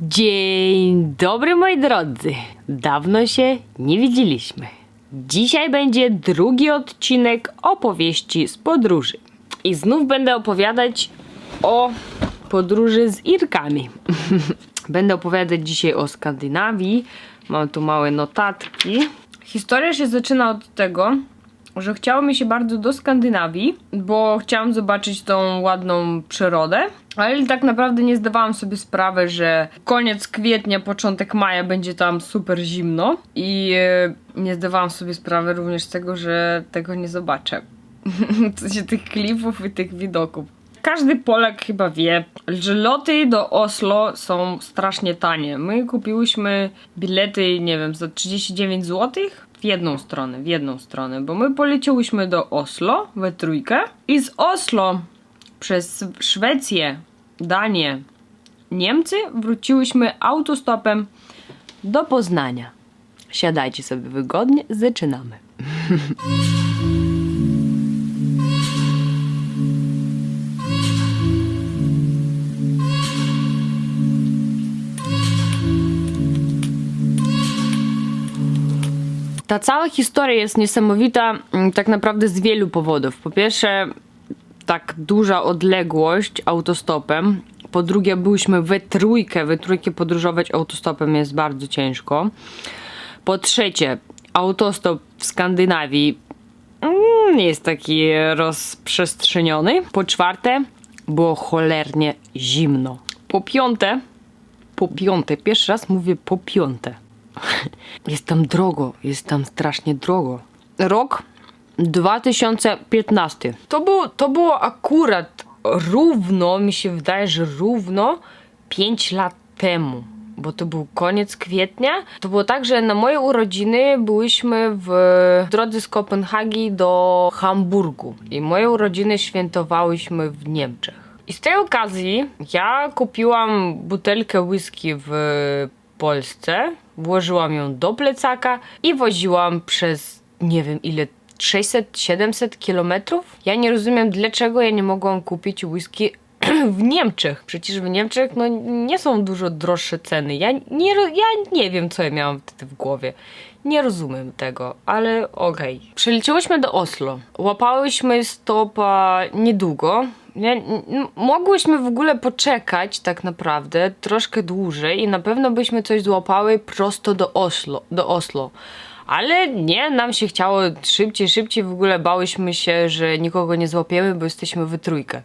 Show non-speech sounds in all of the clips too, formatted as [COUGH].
Dzień dobry moi drodzy. Dawno się nie widzieliśmy. Dzisiaj będzie drugi odcinek opowieści z podróży. I znów będę opowiadać o podróży z Irkami. [LAUGHS] będę opowiadać dzisiaj o Skandynawii. Mam tu małe notatki. Historia się zaczyna od tego, że chciało mi się bardzo do Skandynawii, bo chciałam zobaczyć tą ładną przyrodę, ale tak naprawdę nie zdawałam sobie sprawy, że koniec kwietnia, początek maja będzie tam super zimno i e, nie zdawałam sobie sprawy również z tego, że tego nie zobaczę. [LAUGHS] w sensie tych klifów i tych widoków. Każdy Polak chyba wie, że loty do Oslo są strasznie tanie. My kupiłyśmy bilety, nie wiem, za 39 zł w jedną stronę, w jedną stronę, bo my poleciałyśmy do Oslo we trójkę i z Oslo przez Szwecję, Danię, Niemcy wróciłyśmy autostopem do Poznania. Siadajcie sobie wygodnie, zaczynamy. [LAUGHS] Ta cała historia jest niesamowita mm, tak naprawdę z wielu powodów. Po pierwsze, tak duża odległość autostopem. Po drugie, byliśmy we trójkę. We trójkę podróżować autostopem jest bardzo ciężko. Po trzecie, autostop w Skandynawii mm, nie jest taki rozprzestrzeniony. Po czwarte, było cholernie zimno. Po piąte, po piąte, pierwszy raz mówię po piąte. [LAUGHS] Jest tam drogo, jest tam strasznie drogo. Rok 2015. To było, to było akurat równo, mi się wydaje, że równo 5 lat temu. Bo to był koniec kwietnia. To było tak, że na moje urodziny byliśmy w drodze z Kopenhagi do Hamburgu. I moje urodziny świętowałyśmy w Niemczech. I z tej okazji ja kupiłam butelkę whisky w Polsce, włożyłam ją do plecaka i woziłam przez nie wiem ile 600-700 kilometrów. Ja nie rozumiem, dlaczego ja nie mogłam kupić whisky w Niemczech. Przecież w Niemczech no, nie są dużo droższe ceny. Ja nie, ja nie wiem, co ja miałam wtedy w głowie. Nie rozumiem tego, ale okej. Przyleciałyśmy do Oslo. Łapałyśmy stopa niedługo. Nie, mogłyśmy w ogóle poczekać tak naprawdę troszkę dłużej i na pewno byśmy coś złapały prosto do Oslo. Do Oslo. Ale nie, nam się chciało szybciej, szybciej. W ogóle bałyśmy się, że nikogo nie złapiemy, bo jesteśmy we trójkę.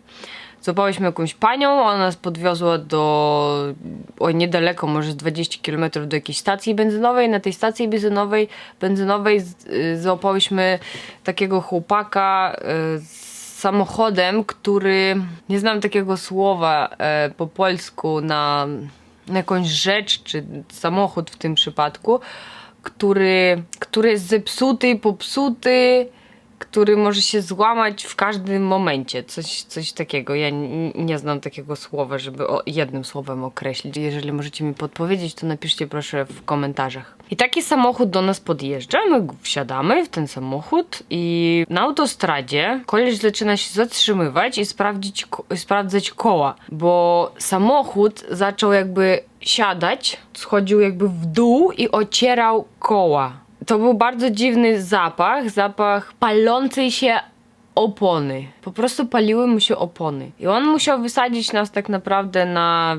Złapałyśmy jakąś panią, ona nas podwiozła do o niedaleko, może z 20 km do jakiejś stacji benzynowej. Na tej stacji benzynowej, benzynowej y, złapałyśmy takiego chłopaka y, z samochodem, który nie znam takiego słowa e, po polsku na, na jakąś rzecz, czy samochód w tym przypadku, który, który jest zepsuty, popsuty, który może się złamać w każdym momencie. Coś, coś takiego. Ja nie znam takiego słowa, żeby jednym słowem określić. Jeżeli możecie mi podpowiedzieć, to napiszcie proszę w komentarzach. I taki samochód do nas podjeżdża, my wsiadamy w ten samochód i na autostradzie koleś zaczyna się zatrzymywać i sprawdzić, sprawdzać koła, bo samochód zaczął jakby siadać, schodził jakby w dół i ocierał koła. To był bardzo dziwny zapach, zapach palącej się opony. Po prostu paliły mu się opony. I on musiał wysadzić nas tak naprawdę na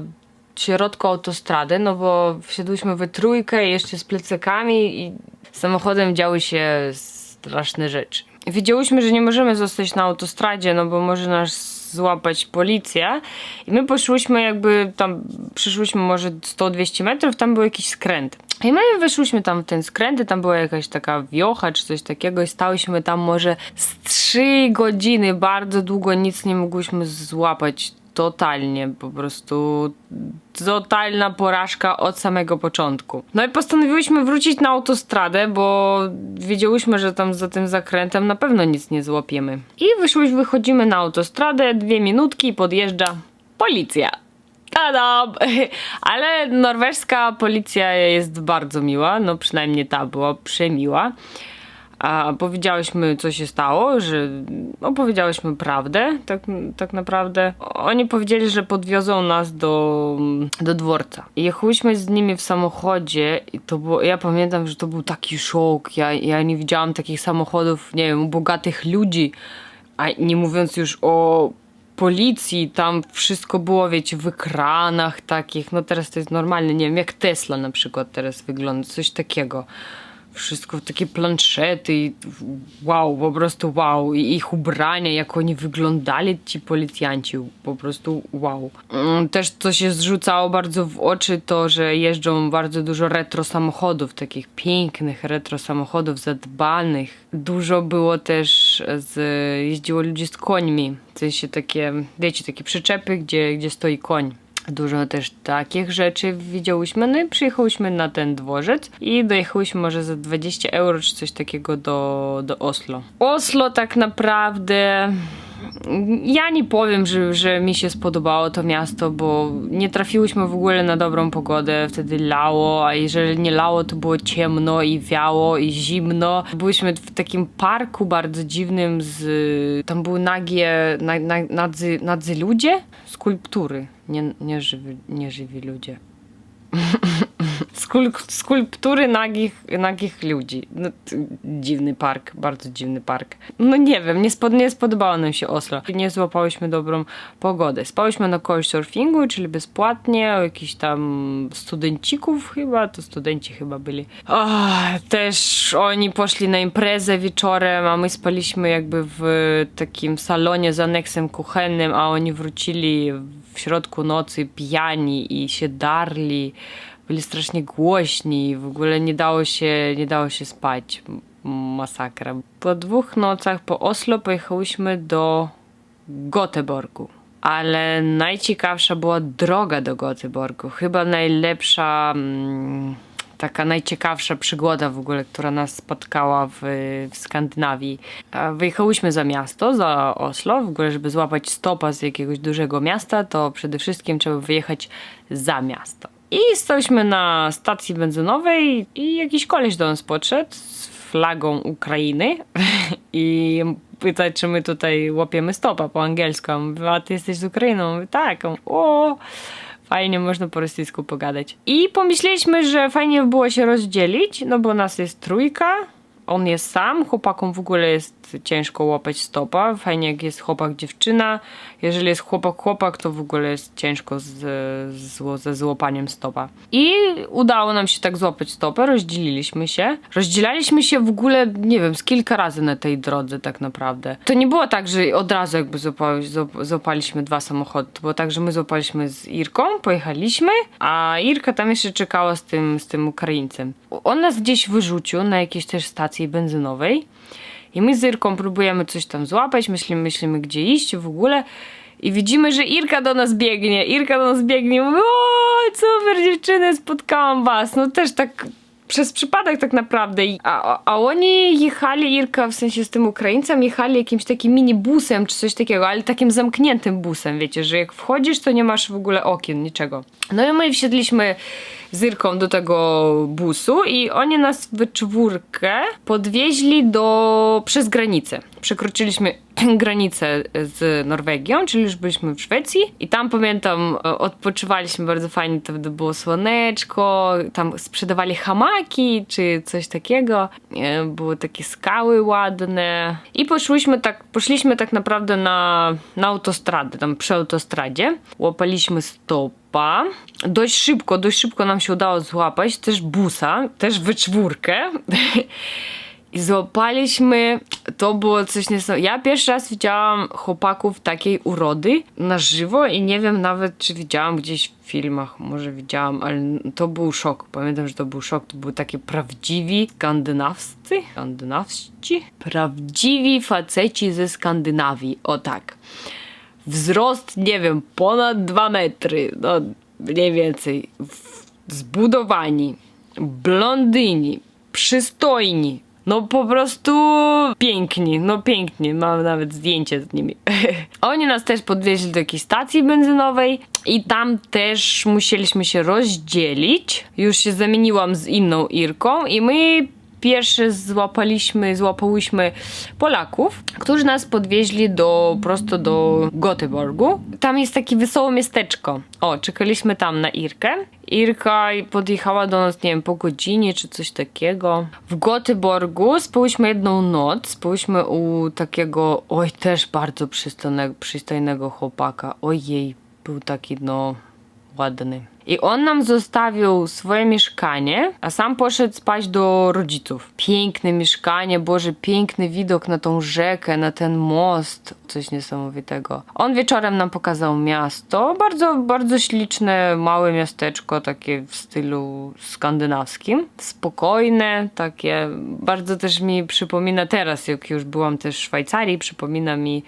środku autostrady, no bo wsiadłyśmy we trójkę jeszcze z plecakami i samochodem działy się straszne rzeczy. Wiedziałyśmy, że nie możemy zostać na autostradzie, no bo może nas złapać policja. I my poszłyśmy jakby tam, przyszłyśmy może 100-200 metrów, tam był jakiś skręt. I my wyszłyśmy tam w ten skręt i tam była jakaś taka wiocha czy coś takiego i stałyśmy tam może z 3 godziny, bardzo długo nic nie mogłyśmy złapać. Totalnie, po prostu totalna porażka od samego początku. No i postanowiłyśmy wrócić na autostradę, bo wiedziałyśmy, że tam za tym zakrętem na pewno nic nie złapiemy. I wyszłyśmy, wychodzimy na autostradę, dwie minutki podjeżdża policja. Tada! [LAUGHS] Ale norweska policja jest bardzo miła, no przynajmniej ta była przemiła. A powiedziałyśmy, co się stało, że opowiedziałyśmy prawdę, tak, tak naprawdę. Oni powiedzieli, że podwiozą nas do, do dworca. Jechałyśmy z nimi w samochodzie i to było, ja pamiętam, że to był taki szok. Ja, ja nie widziałam takich samochodów, nie wiem, bogatych ludzi, a nie mówiąc już o policji, tam wszystko było, wiecie, w ekranach takich, no teraz to jest normalne, nie wiem, jak Tesla na przykład teraz wygląda, coś takiego. Wszystko takie planszety i wow, po prostu wow. I ich ubrania, jak oni wyglądali, ci policjanci, po prostu wow. Mm, Też co się zrzucało bardzo w oczy, to że jeżdżą bardzo dużo retro samochodów, takich pięknych retro samochodów, zadbanych. Dużo było też z, jeździło ludzi z końmi, w sensie takie, wiecie, takie przyczepy, gdzie, gdzie stoi koń. Dużo też takich rzeczy widziałyśmy, no i przyjechałyśmy na ten dworzec i dojechałyśmy może za 20 euro czy coś takiego do, do Oslo. Oslo tak naprawdę ja nie powiem, że, że mi się spodobało to miasto, bo nie trafiłyśmy w ogóle na dobrą pogodę. Wtedy lało, a jeżeli nie lało, to było ciemno i wiało i zimno. Byliśmy w takim parku bardzo dziwnym z... Tam były nagie, na, na, nadzy, nadzy ludzie? Skulptury. Nie, nie, [LAUGHS] skulptury nagich, nagich ludzi. No, dziwny park, bardzo dziwny park. No nie wiem, nie, spod, nie spodobało nam się Oslo. Nie złapałyśmy dobrą pogodę. Spałyśmy na couchsurfingu, czyli bezpłatnie, u jakichś tam studencików chyba, to studenci chyba byli. Ach, też oni poszli na imprezę wieczorem, a my spaliśmy jakby w takim salonie z aneksem kuchennym, a oni wrócili w środku nocy pijani i się darli byli strasznie głośni, w ogóle nie dało się, nie dało się spać. Masakra. Po dwóch nocach po Oslo pojechałyśmy do Göteborgu. Ale najciekawsza była droga do Göteborgu. Chyba najlepsza, mm, taka najciekawsza przygoda w ogóle, która nas spotkała w, w Skandynawii. Wyjechałyśmy za miasto, za Oslo, w ogóle żeby złapać stopa z jakiegoś dużego miasta, to przede wszystkim trzeba wyjechać za miasto. I staliśmy na stacji benzynowej i jakiś koleś do nas podszedł z flagą Ukrainy [LAUGHS] i pyta, czy my tutaj łapiemy stopa po angielsku. A mówię, ty jesteś z Ukrainy? On Mówi, tak. O, fajnie, można po rosyjsku pogadać. I pomyśleliśmy, że fajnie by było się rozdzielić, no bo nas jest trójka, on jest sam, chłopakom w ogóle jest ciężko łapać stopa. Fajnie jak jest chłopak, dziewczyna. Jeżeli jest chłopak, chłopak, to w ogóle jest ciężko z, z, ze złapaniem stopa. I udało nam się tak złapać stopę, rozdzieliliśmy się. Rozdzielaliśmy się w ogóle, nie wiem, z kilka razy na tej drodze tak naprawdę. To nie było tak, że od razu jakby złapali, złap- złapaliśmy dwa samochody. To było tak, że my złapaliśmy z Irką, pojechaliśmy, a Irka tam jeszcze czekała z tym, z tym Ukraińcem. On nas gdzieś wyrzucił na jakiejś też stacji benzynowej i my z Irką próbujemy coś tam złapać, myślimy, myślimy gdzie iść w ogóle i widzimy, że Irka do nas biegnie. Irka do nas biegnie o super dziewczyny, spotkałam was. No też tak przez przypadek tak naprawdę. A, a oni jechali, Irka w sensie z tym Ukraińcem, jechali jakimś takim minibusem czy coś takiego, ale takim zamkniętym busem, wiecie, że jak wchodzisz, to nie masz w ogóle okien, niczego. No i my wsiedliśmy z Irką do tego busu i oni nas we czwórkę podwieźli do, przez granicę. Przekroczyliśmy [CLEARS THROAT] granicę z Norwegią, czyli już byliśmy w Szwecji. I tam pamiętam e, odpoczywaliśmy bardzo fajnie, to było słoneczko, tam sprzedawali hamaki czy coś takiego, E, były takie skały ładne. I poszłyśmy tak, poszliśmy tak naprawdę na, na autostradę, tam przy autostradzie, łapaliśmy stopa, dość szybko, dość szybko nam się udało złapać też busa, też we czwórkę [LAUGHS] I złapaliśmy, to było coś niesamowitego. Ja pierwszy raz widziałam chłopaków takiej urody na żywo i nie wiem nawet, czy widziałam gdzieś w filmach, może widziałam, ale to był szok. Pamiętam, że to był szok. To były takie prawdziwi skandynawscy, skandynawscy, prawdziwi faceci ze Skandynawii. O tak. Wzrost, nie wiem, ponad dwa metry, no mniej więcej. Zbudowani, blondyni, przystojni. No po prostu piękni, no piękni, mam nawet zdjęcie z nimi. [LAUGHS] Oni nas też podwieźli do jakiejś stacji benzynowej i tam też musieliśmy się rozdzielić. Już się zamieniłam z inną Irką i my pierwsze złapaliśmy, złapałyśmy Polaków, którzy nas podwieźli do, prosto do Göteborgu. Tam jest takie wesołe miasteczko. O, czekaliśmy tam na Irkę. Irka podjechała do nas, nie wiem, po godzinie czy coś takiego. W Göteborgu spałyśmy jedną noc. Spałyśmy u takiego, oj, też bardzo przystojnego, przystojnego chłopaka. Ojej, był taki, no, ładny. I on nam zostawił swoje mieszkanie, a sam poszedł spać do rodziców. Piękne mieszkanie, Boże, piękny widok na tą rzekę, na ten most. Coś niesamowitego. On wieczorem nam pokazał miasto. Bardzo, bardzo śliczne, małe miasteczko, takie w stylu skandynawskim. Spokojne, takie. Bardzo też mi przypomina teraz, jak już byłam też w Szwajcarii, przypomina mi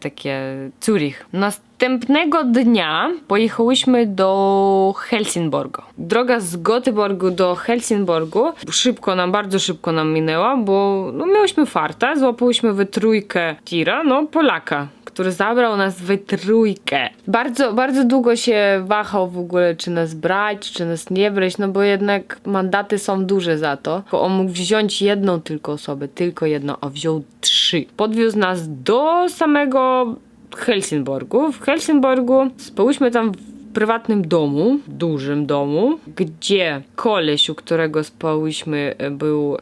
takie Zurich. Następnego dnia pojechałyśmy do Helsingborgu. Droga z Göteborgu do Helsingborgu szybko nam, bardzo szybko nam minęła, bo no, miałyśmy farta, złapałyśmy we trójkę tira, no Polaka, który zabrał nas we trójkę. Bardzo, bardzo długo się wahał w ogóle, czy nas brać, czy nas nie brać, no bo jednak mandaty są duże za to. Bo on mógł wziąć jedną tylko osobę, tylko jedną, a wziął trzy. Podwiózł nas do samego Helsingborgu. W Helsingborgu spałyśmy tam w prywatnym domu, dużym domu, gdzie koleś, u którego spałyśmy, był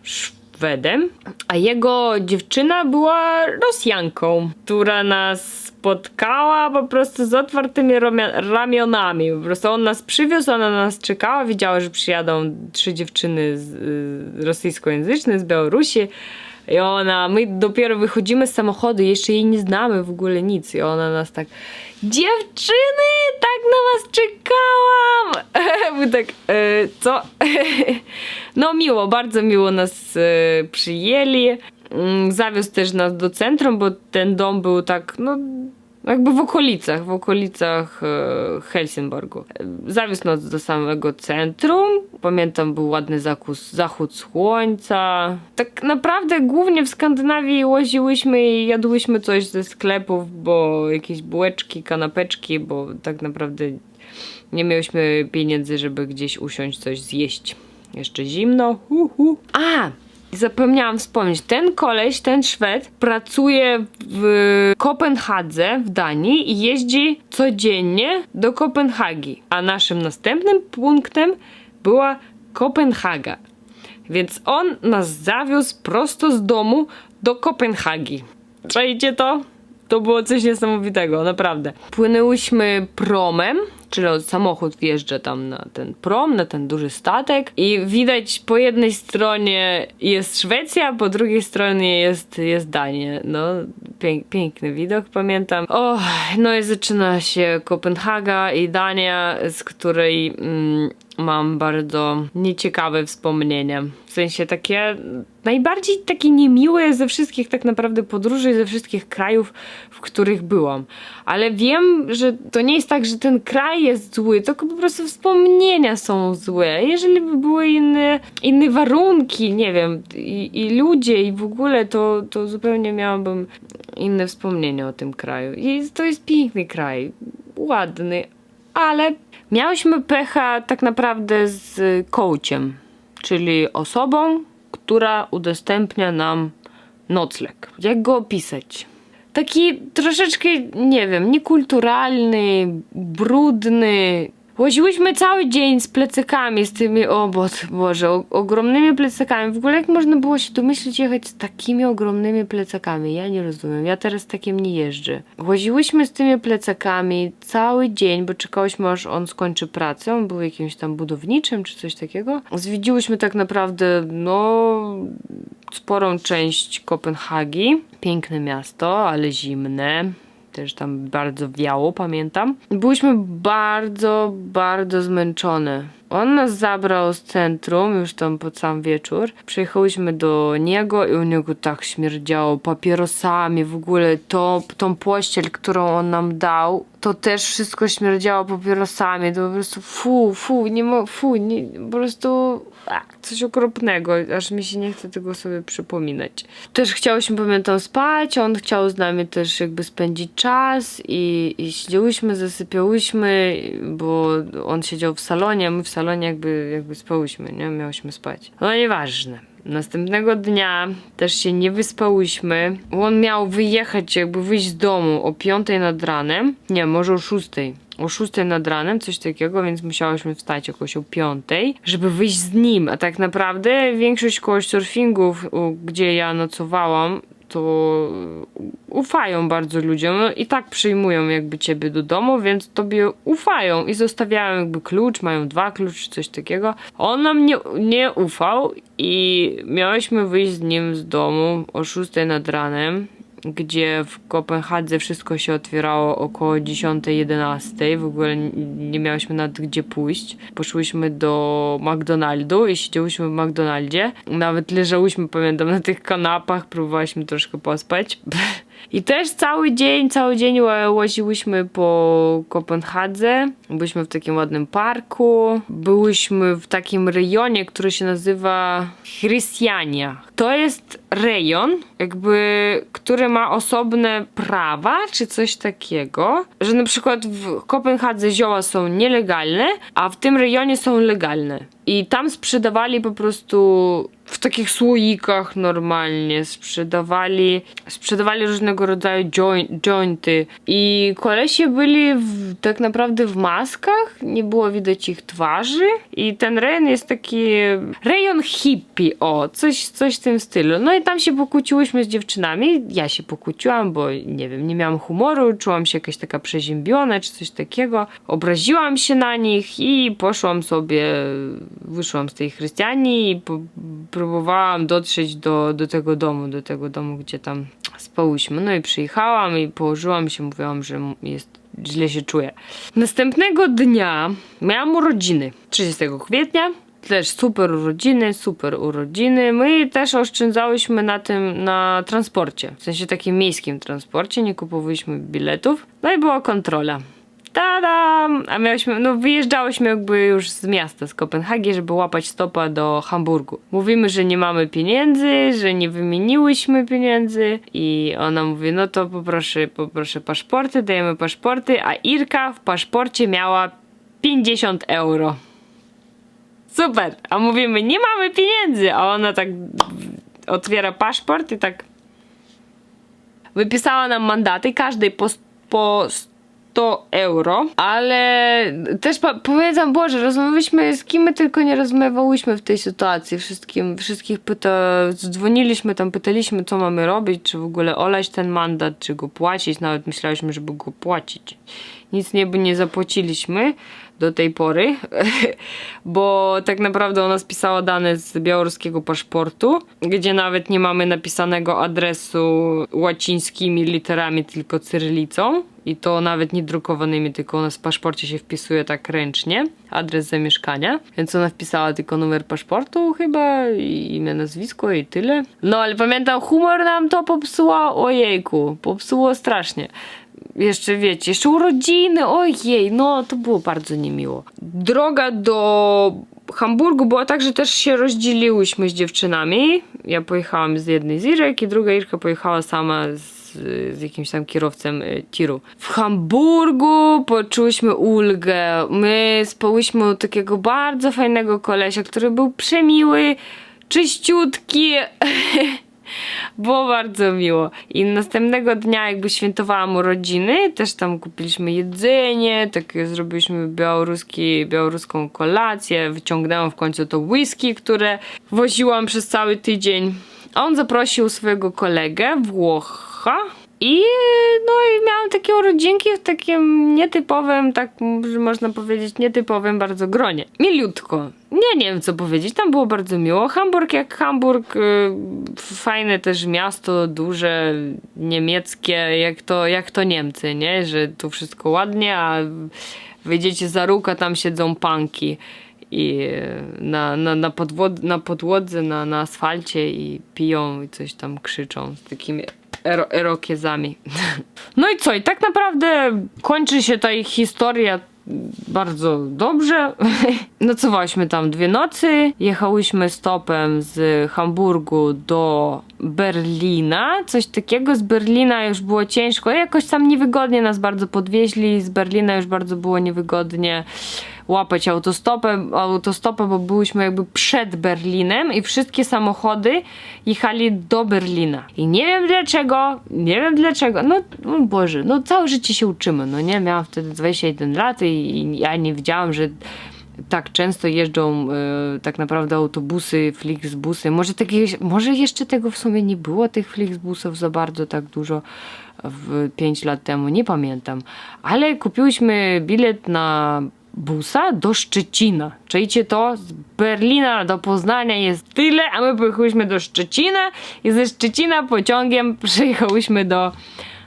Szwedem, a jego dziewczyna była Rosjanką, która nas spotkała po prostu z otwartymi ramionami. Po prostu on nas przywiózł, ona na nas czekała, wiedziała, że przyjadą trzy dziewczyny z, y, rosyjskojęzyczne z Białorusi. I ona, my dopiero wychodzimy z samochodu, jeszcze jej nie znamy w ogóle nic. I ona nas tak, dziewczyny, tak na was czekałam. [LAUGHS] My tak, e, co? [LAUGHS] no miło, bardzo miło nas e, przyjęli. Mm, Zawiózł też nas do centrum, bo ten dom był tak, no jakby w okolicach, w okolicach e, Helsingborgu. Zawiózł nas do samego centrum. Pamiętam, był ładny zakus, zachód słońca. Tak naprawdę głównie w Skandynawii łaziłyśmy i jadłyśmy coś ze sklepów, bo jakieś bułeczki, kanapeczki, bo tak naprawdę nie miałyśmy pieniędzy, żeby gdzieś usiąść coś zjeść. Jeszcze zimno. Hu, hu. A! Zapomniałam wspomnieć, ten koleś, ten Szwed pracuje w Kopenhadze w Danii i jeździ codziennie do Kopenhagi, a naszym następnym punktem była Kopenhaga. Więc on nas zawiózł prosto z domu do Kopenhagi. Czajcie to? To było coś niesamowitego, naprawdę. Płynęłyśmy promem, czyli samochód wjeżdża tam na ten prom, na ten duży statek i widać po jednej stronie jest Szwecja, po drugiej stronie jest, jest Dania. No, pięk, piękny widok, pamiętam. O, no i zaczyna się Kopenhaga i Dania, z której mm, mam bardzo nieciekawe wspomnienia. W sensie takie najbardziej takie niemiłe ze wszystkich tak naprawdę podróży, ze wszystkich krajów, w których byłam. Ale wiem, że to nie jest tak, że ten kraj jest zły, tylko po prostu wspomnienia są złe. Jeżeli by były inne, inne warunki, nie wiem, i, i ludzie, i w ogóle, to, to zupełnie miałabym inne wspomnienia o tym kraju. I to jest piękny kraj, ładny, ale miałyśmy pecha tak naprawdę z coachem, czyli osobą, która udostępnia nam nocleg. Jak go opisać? Taki troszeczkę, nie wiem, niekulturalny, brudny. Łaziłyśmy cały dzień z plecakami, z tymi, o Bo- Boże, o, ogromnymi plecakami. W ogóle jak można było się domyślić jechać z takimi ogromnymi plecakami? Ja nie rozumiem, ja teraz takim nie jeżdżę. Łaziłyśmy z tymi plecakami cały dzień, bo czekałyśmy aż on skończy pracę. On był jakimś tam budowniczym czy coś takiego. Zwiedziłyśmy tak naprawdę, no, sporą część Kopenhagi. Piękne miasto, ale zimne. Też tam bardzo wiało, pamiętam. Byłyśmy bardzo, bardzo zmęczone. On nas zabrał z centrum już tam pod sam wieczór. Przyjechałyśmy do niego i u niego tak śmierdziało papierosami, w ogóle to, tą pościel, którą on nam dał, to też wszystko śmierdziało papierosami. To po prostu fu, fu, nie mo, fu, nie, po prostu a, coś okropnego, aż mi się nie chce tego sobie przypominać. Też chciałyśmy, pamiętam, spać, on chciał z nami też jakby spędzić czas i, i siedziałyśmy, zasypiałyśmy, bo on siedział w salonie, my w salonie jakby, jakby spałyśmy, nie? Miałyśmy spać. No nieważne. Następnego dnia też się nie wyspałyśmy. On miał wyjechać, jakby wyjść z domu o 5 nad ranem. Nie, może o 6. O 6 nad ranem, coś takiego, więc musiałyśmy wstać jakoś o 5, żeby wyjść z nim. A tak naprawdę większość couchsurfingów, gdzie ja nocowałam, to ufają bardzo ludziom no i tak przyjmują jakby ciebie do domu, więc tobie ufają i zostawiają jakby klucz, mają dwa klucze czy coś takiego. On nam nie, nie ufał i miałyśmy wyjść z nim z domu o 6 nad ranem gdzie w Kopenhadze wszystko się otwierało około 10-11. W ogóle nie miałyśmy nawet gdzie pójść. Poszłyśmy do McDonaldu i siedziałyśmy w McDonaldzie. Nawet leżałyśmy, pamiętam, na tych kanapach, próbowałyśmy troszkę pospać. [LAUGHS] I też cały dzień, cały dzień ła- łaziłyśmy po Kopenhadze. Byliśmy w takim ładnym parku. Byłyśmy w takim rejonie, który się nazywa Chrystiania. To jest rejon, jakby, który ma osobne prawa, czy coś takiego, że na przykład w Kopenhadze zioła są nielegalne, a w tym rejonie są legalne. I tam sprzedawali po prostu w takich słoikach normalnie, sprzedawali, sprzedawali różnego rodzaju join, jointy. I kolesie byli w, tak naprawdę w maskach, nie było widać ich twarzy. I ten rejon jest taki rejon hippie, o, coś, coś w tym stylu. No i tam się pokłóciłyśmy z dziewczynami. Ja się pokłóciłam, bo nie wiem, nie miałam humoru, czułam się jakaś taka przeziębiona, czy coś takiego. Obraziłam się na nich i poszłam sobie, wyszłam z tej chrystianii i po, próbowałam dotrzeć do, do tego domu, do tego domu, gdzie tam spałyśmy. No i przyjechałam i położyłam się, mówiłam, że jest źle się czuję. Następnego dnia miałam urodziny. 30 kwietnia. Też super urodziny, super urodziny. My też oszczędzałyśmy na tym, na transporcie. W sensie takim miejskim transporcie, nie kupowaliśmy biletów. No i była kontrola. Tadam! A miałyśmy, no wyjeżdżałyśmy jakby już z miasta, z Kopenhagi, żeby łapać stopa do Hamburgu. Mówimy, że nie mamy pieniędzy, że nie wymieniłyśmy pieniędzy i ona mówi, no to poproszę, poproszę paszporty, dajemy paszporty, a Irka w paszporcie miała 50 euro. Super! A mówimy, nie mamy pieniędzy, a ona tak otwiera paszport i tak wypisała nam mandaty, każdej po, po 100 euro, ale też powiedzam, Boże, rozmawialiśmy z kim my tylko nie rozmawiałyśmy w tej sytuacji, wszystkim, wszystkich pyta, dzwoniliśmy tam, pytaliśmy co mamy robić, czy w ogóle olać ten mandat, czy go płacić, nawet myśleliśmy, żeby go płacić. Nic nie, nie zapłaciliśmy do tej pory, [LAUGHS] bo tak naprawdę ona spisała dane z białoruskiego paszportu, gdzie nawet nie mamy napisanego adresu łacińskimi literami, tylko cyrylicą. I to nawet nie drukowanymi, tylko u nas w paszporcie się wpisuje tak ręcznie, adres zamieszkania. Więc ona wpisała tylko numer paszportu chyba i imię, nazwisko i tyle. No ale pamiętam, humor nam to popsuło, ojejku, popsuło strasznie jeszcze wiecie, jeszcze urodziny, ojej, no to było bardzo niemiło. Droga do Hamburgu była tak, że też się rozdzieliłyśmy z dziewczynami. Ja pojechałam z jednej z Irek i druga Irka pojechała sama z, z jakimś tam kierowcem y, tiru. W Hamburgu poczułyśmy ulgę. My spałyśmy takiego bardzo fajnego kolesia, który był przemiły, czyściutki. [LAUGHS] Było bardzo miło. I następnego dnia jakby świętowałam urodziny, też tam kupiliśmy jedzenie, tak zrobiliśmy białoruski, białoruską kolację, wyciągnęłam w końcu to whisky, które woziłam przez cały tydzień. On zaprosił swojego kolegę, Włocha, i no i miałam takie urodzinki w takim nietypowym, tak można powiedzieć, nietypowym bardzo gronie. Miliutko. Nie, nie wiem co powiedzieć, tam było bardzo miło. Hamburg jak Hamburg, y, fajne też miasto, duże, niemieckie, jak to, jak to Niemcy, nie? Że tu wszystko ładnie, a wyjdziecie za róg, tam siedzą panki i na, na, na, podwod- na podłodze, na, na asfalcie i piją i coś tam krzyczą z takimi ero- erokiezami. [LAUGHS] No i co? I tak naprawdę kończy się ta ich historia bardzo dobrze. [LAUGHS] Nocowałyśmy tam dwie nocy. Jechałyśmy stopem z Hamburgu do Berlina. Coś takiego. Z Berlina już było ciężko. Jakoś tam niewygodnie nas bardzo podwieźli. Z Berlina już bardzo było niewygodnie. Łapać autostopę, autostopę, bo byliśmy jakby przed Berlinem i wszystkie samochody jechali do Berlina. I nie wiem dlaczego, nie wiem dlaczego, no, Boże, no całe życie się uczymy, no nie, miałam wtedy 21 lat i, i ja nie wiedziałam, że tak często jeżdżą e, tak naprawdę autobusy, Flixbusy. Może, takie, może jeszcze tego w sumie nie było, tych Flixbusów za bardzo tak dużo w 5 lat temu, nie pamiętam. Ale kupiłyśmy bilet na busa do Szczecina. Czujcie to? Z Berlina do Poznania jest tyle, a my pojechałyśmy do Szczecina i ze Szczecina pociągiem przyjechałyśmy do,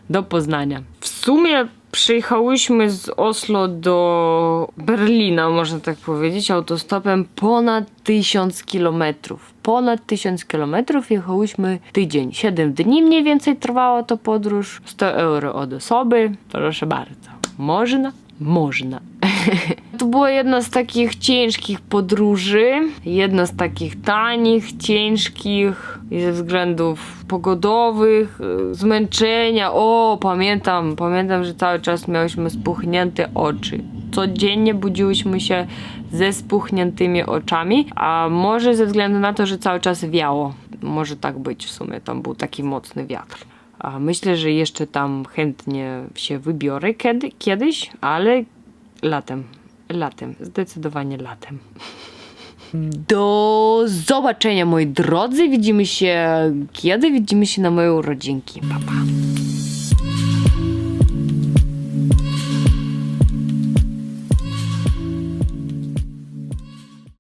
do Poznania. W sumie przyjechałyśmy z Oslo do Berlina, można tak powiedzieć, autostopem ponad 1000 kilometrów. Ponad 1000 kilometrów jechałyśmy tydzień. 7 dni mniej więcej trwała to podróż. 100 euro od osoby. Proszę bardzo. Można? Można. [LAUGHS] To była jedna z takich ciężkich podróży, jedna z takich tanich, ciężkich i ze względów pogodowych, y, zmęczenia. O, pamiętam, pamiętam, że cały czas miałyśmy spuchnięte oczy. Codziennie budziłyśmy się ze spuchniętymi oczami, a może ze względu na to, że cały czas wiało. Może tak być w sumie, tam był taki mocny wiatr. A myślę, że jeszcze tam chętnie się wybiorę kiedy, kiedyś, ale latem. Latem, zdecydowanie latem. Do zobaczenia moi drodzy. Widzimy się kiedy? Widzimy się na moje urodzinki. Pa, pa.